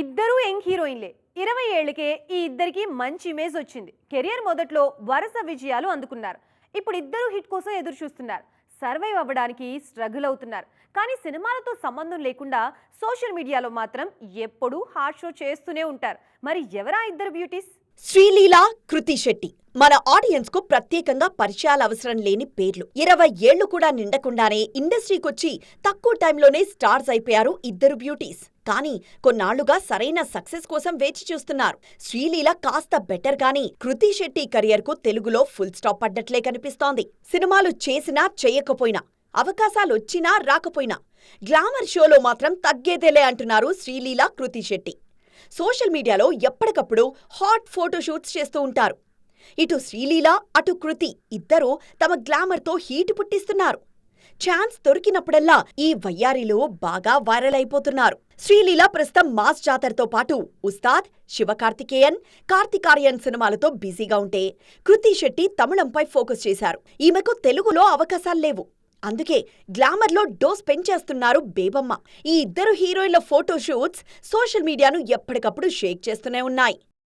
ఇద్దరూ యంగ్ హీరోయిన్లే. ఇరవై ఏళ్ళకే ఈ ఇద్దరికి మంచి ఇమేజ్ వచ్చింది. కెరియర్ మొదట్లో వరుస విజయాలు అందుకున్నారు. ఇప్పుడు ఇద్దరు హిట్ కోసం ఎదురు చూస్తున్నారు. సర్వైవ్ అవ్వడానికి స్ట్రగుల్ అవుతున్నారు. కానీ సినిమాలతో సంబంధం లేకుండా సోషల్ మీడియాలో మాత్రం ఎప్పుడూ హార్ట్ షో చేస్తూనే ఉంటారు. మరి ఎవరా ఇద్దరు బ్యూటీస్? శ్రీలీల కృతి శెట్టి. మన ఆడియన్స్కు ప్రత్యేకంగా పరిచయాలు అవసరం లేని పేర్లు. ఇరవై ఏళ్ళు కూడా నిండకుండానే ఇండస్ట్రీకొచ్చి తక్కువ టైంలోనే స్టార్స్ అయిపోయారు ఇద్దరు బ్యూటీస్. కానీ కొన్నాళ్ళుగా సరైన సక్సెస్ కోసం వేచి చూస్తున్నారు. శ్రీలీల కాస్త బెటర్ గానీ కృతి శెట్టి కెరియర్కు తెలుగులో ఫుల్ స్టాప్ పడ్డట్లే కనిపిస్తోంది. సినిమాలు చేసినా చేయకపోయినా అవకాశాలొచ్చినా రాకపోయినా గ్లామర్ షోలో మాత్రం తగ్గేదేలే అంటున్నారు శ్రీలీల కృతి శెట్టి. సోషల్ మీడియాలో ఎప్పటికప్పుడు హాట్ ఫోటోషూట్స్ చేస్తూ ఉంటారు. ఇటు శ్రీలీల అటు కృతి ఇద్దరూ తమ గ్లామర్తో హీటు పుట్టిస్తున్నారు. ఛాన్స్ దొరికినప్పుడల్లా ఈ వయ్యారిలు బాగా వైరల్ అయిపోతున్నారు. శ్రీలీల ప్రస్తుతం మాస్ జాతరతో పాటు ఉస్తాద్ శివకార్తికేయన్ కార్తికార్యన్ సినిమాలతో బిజీగా ఉంటే కృతి శెట్టి తమిళంపై ఫోకస్ చేశారు. ఈమెకు తెలుగులో అవకాశాలు లేవు. అందుకే గ్లామర్లో డోస్ పెంచేస్తున్నారు బేబమ్మ. ఈ ఇద్దరు హీరోయిన్ల ఫోటోషూట్స్ సోషల్ మీడియాను ఎప్పటికప్పుడు షేక్ చేస్తూనే ఉన్నాయి.